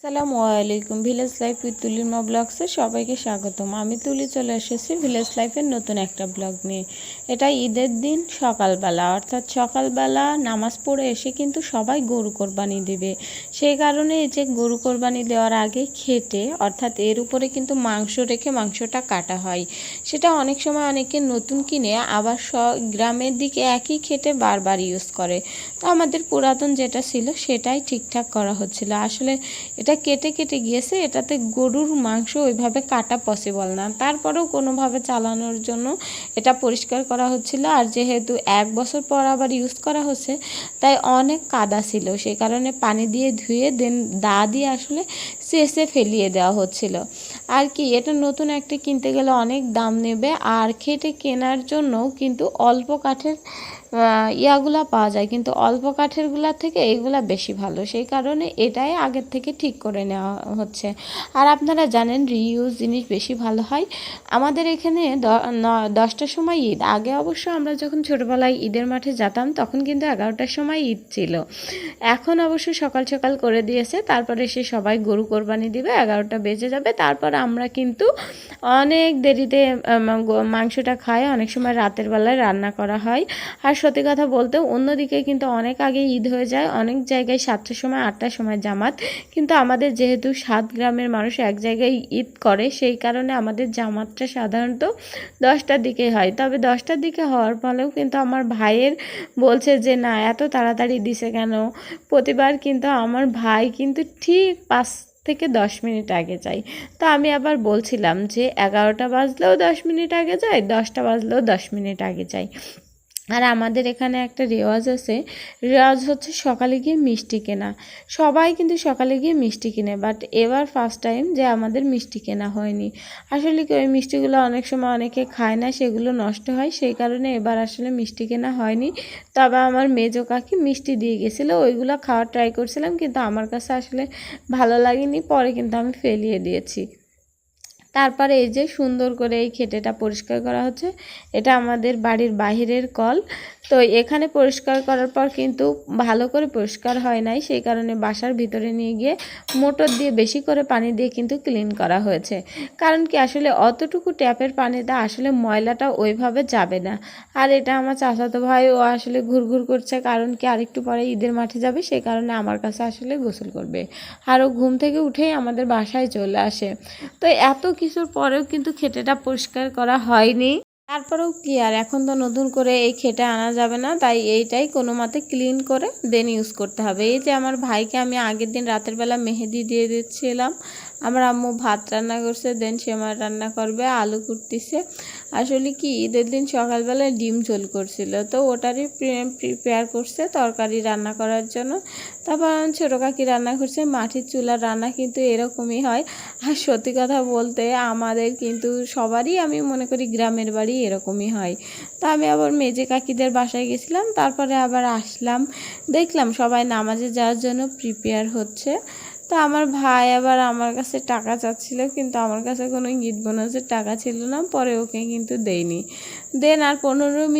আসসালামু আলাইকুম village life with Tulima ব্লগসে সবাইকে স্বাগতম। আমি তুলি চলে এসেছি ভিলেজ লাইফের নতুন একটা ব্লগ নিয়ে। এটা ঈদের দিন সকালবেলা, অর্থাৎ সকালবেলা নামাজ পড়ে এসে কিন্তু সবাই গরু কোরবানি দেবে। সেই কারণে এই যে গরু কোরবানি দেওয়ার আগে খেটে, অর্থাৎ এর উপরে কিন্তু মাংস রেখে মাংসটা কাটা হয়। সেটা অনেক সময় অনেকে নতুন কিনে, আবার গ্রামের দিকে একই খেটে বারবার ইউজ করে। তো আমাদের পুরাতন যেটা ছিল সেটাই ঠিকঠাক করা হচ্ছিল। আসলে এটা কেটে কেটে গিয়েছে, এটাতে গরুর মাংস ওইভাবে কাটা পসিবল না। তারপরেও কোনোভাবে চালানোর জন্য এটা পরিষ্কার করা হচ্ছিল। আর যেহেতু এক বছর পর আবার ইউজ করা হচ্ছে, তাই অনেক কাদা ছিল। সেই কারণে পানি দিয়ে ধুয়ে দেন দা দিয়ে আসলে চেষে ফেলিয়ে দেওয়া হচ্ছিল। আর কি, এটা নতুন একটা কিনতে গেলে অনেক দাম নেবে। আর খেটে কেনার জন্য কিন্তু অল্প কাঠের ইয়াগুলা পাওয়া যায়। কিন্তু অল্প কাঠেরগুলা থেকে এগুলা বেশি ভালো। সেই কারণে এটাই আগের থেকে ঠিক করে নেওয়া হচ্ছে। আর আপনারা জানেন রিইউজ জিনিস বেশি ভালো হয়। আমাদের এখানে দশটার সময় ঈদ। আগে অবশ্য আমরা যখন ছোটোবেলায় ঈদের মাঠে যেতাম, তখন কিন্তু এগারোটার সময় ঈদ ছিল। এখন অবশ্য সকাল সকাল করে দিয়েছে। তারপরে সে সবাই গরু কোরবানি দিবে, এগারোটা বেজে যাবে। তারপর আমরা কিন্তু অনেক দেরিতে মাংসটা খাই অনেক সময় রাতের বেলায় রান্না করা হয়। আর সত্যি কথা বলতে অন্যদিকে কিন্তু অনেক আগে ঈদ হয়ে যায়, অনেক জায়গায় সাতটার সময়, আটটার সময় জামাত। কিন্তু আমাদের যেহেতু সাত গ্রামের মানুষ এক জায়গায় ঈদ করে, সেই কারণে আমাদের জামাতটা সাধারণত দশটার দিকে হয়। তবে দশটার দিকে হওয়ার ফলেও কিন্তু আমার ভাইয়ের বলছে যে, না, এত তাড়াতাড়ি দিছে কেন? প্রতিবার কিন্তু আমার ভাই কিন্তু ঠিক পাঁচ থেকে দশ মিনিট আগে যাই তো আমি আবার বলছিলাম যে, এগারোটা বাজলেও দশ মিনিট আগে যাই দশটা বাজলেও দশ মিনিট আগে যাই আর আমাদের এখানে একটা রেওয়াজ আছে, রেওয়াজ হচ্ছে সকালে গিয়ে মিষ্টি কেনা। সবাই কিন্তু সকালে গিয়ে মিষ্টি কিনে বাট এবার ফার্স্ট টাইম যে আমাদের মিষ্টি কেনা হয়নি। আসলে কি ওই মিষ্টিগুলো অনেক সময় অনেকে খায় না, সেগুলো নষ্ট হয়, সেই কারণে এবার আসলে মিষ্টি কেনা হয়নি। তবে আমার মেজো কাকি মিষ্টি দিয়ে গেছিল, ওইগুলো খাওয়ার ট্রাই করছিলাম, কিন্তু আমার কাছে আসলে ভালো লাগেনি, পরে কিন্তু আমি ফেলিয়ে দিয়েছি। তারপরে এই যে সুন্দর করে এই খেটেটা পরিষ্কার করা হচ্ছে। এটা আমাদের বাড়ির বাহিরের কল। তো এখানে পরিষ্কার করার পর কিন্তু ভালো করে পরিষ্কার হয় নাই, সেই কারণে বাসার ভিতরে নিয়ে গিয়ে মোটর দিয়ে বেশি করে পানি দিয়ে কিন্তু ক্লিন করা হয়েছে। কারণ কি আসলে অতটুকু ট্যাপের পানিটা আসলে ময়লাটা ওইভাবে যাবে না। আর এটা আমার চাচাতো ভাই ও আসলে ঘুরঘুর করছে, কারণ কি আরেকটু পরে ঈদের মাঠে যাবে, সেই কারণে আমার কাছে আসলে গোসল করবে। আর ও ঘুম থেকে উঠেই আমাদের বাসায় চলে আসে। তো এত কিছুর পরেও কিন্তু খেটেটা পরিষ্কার করা হয়নি। তারপরেও কি আর? এখন তো নতুন করে এই খেটে আনা যাবে না, তাই এইটাই কোনো মতে ক্লিন করে দেন ইউজ করতে হবে। এই যে আমার ভাইকে আমি আগের দিন রাতের বেলা মেহেদি দিয়ে দিচ্ছিলাম, আমার আম্মু ভাত রান্না করছে দেন সেমাই রান্না করবে, আলু কুটতিছে। আসলে কি, ঈদের দিন সকালবেলায় ডিম ঝোল করছিল। তো ওটারই প্রিপেয়ার করছে তরকারি রান্না করার জন্য। তারপর ছোটো কাকি রান্না করছে, মাটির চুলার রান্না কিন্তু এরকমই হয়। আর সত্যি কথা বলতে আমাদের কিন্তু সবারই, আমি মনে করি গ্রামের বাড়ি এরকমই হয়। তা আমি আবার মেজে কাকিদের বাসায় গেছিলাম, তারপরে আবার আসলাম। দেখলাম সবাই নামাজে যাওয়ার জন্য প্রিপেয়ার হচ্ছে। তো আমার ভাই আবার আমার কাছে টাকা চাচ্ছিল, কিন্তু আমার কাছে কোনো গিট বোনাসের টাকা ছিল না, পরে ওকে কিন্তু দেয়নি। দেন আর পনেরো মিনিট